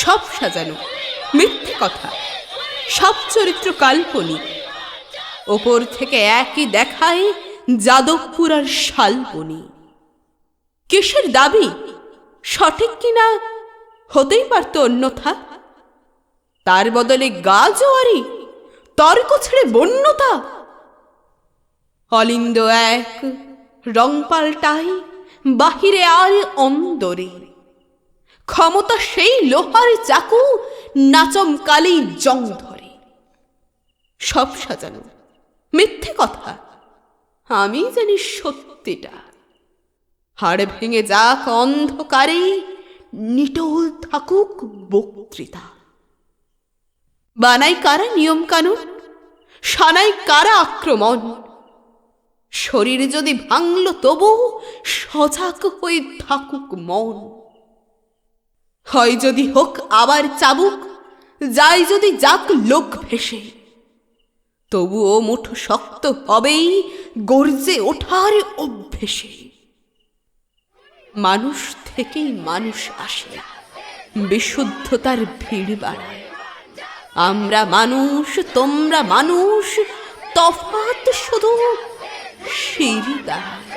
সব সাজানো, মিথ্যে কথা, সব চরিত্র কাল্পনিক। ওপর থেকে একই দেখায় যাদবপুর আর শালবনি। কিসের দাবি? সঠিক কিনা হতেই পারত অন্যথা। তার বদলে গা জোয়ারি তর্ক ছেড়ে বন্যতা। অলিন্দ এক, রং পাল্টাই বাহিরে আর অন্দরে। ক্ষমতা সেই লোহার চাকু নাচমকালেই জং ধরে। সব সাজানো, মিথ্যে কথা, আমি জানি সত্যিটা। হাড় ভেঙে যাক অন্ধকারে, নিটোল থাকুক বক্তৃতা। বানাই কারা নিয়ম কানুন সানাই কারা আক্রমণ? শরীর যদি ভাঙল তবু সজাগ হয়ে থাকুক মন। হয় যদি হোক আবার চাবুক যাই যদি যাক লোক ভেসে। তবুও মুঠো শক্ত হবেই গর্জে ওঠার অভ্যেসে। মানুষ থেকেই মানুষ আসে, বিশুদ্ধতার ভিড় বাড়ায়। আমরা মানুষ, তোমরা মানুষ তফাত শুধু সিঁড়ি দাঁড়ায়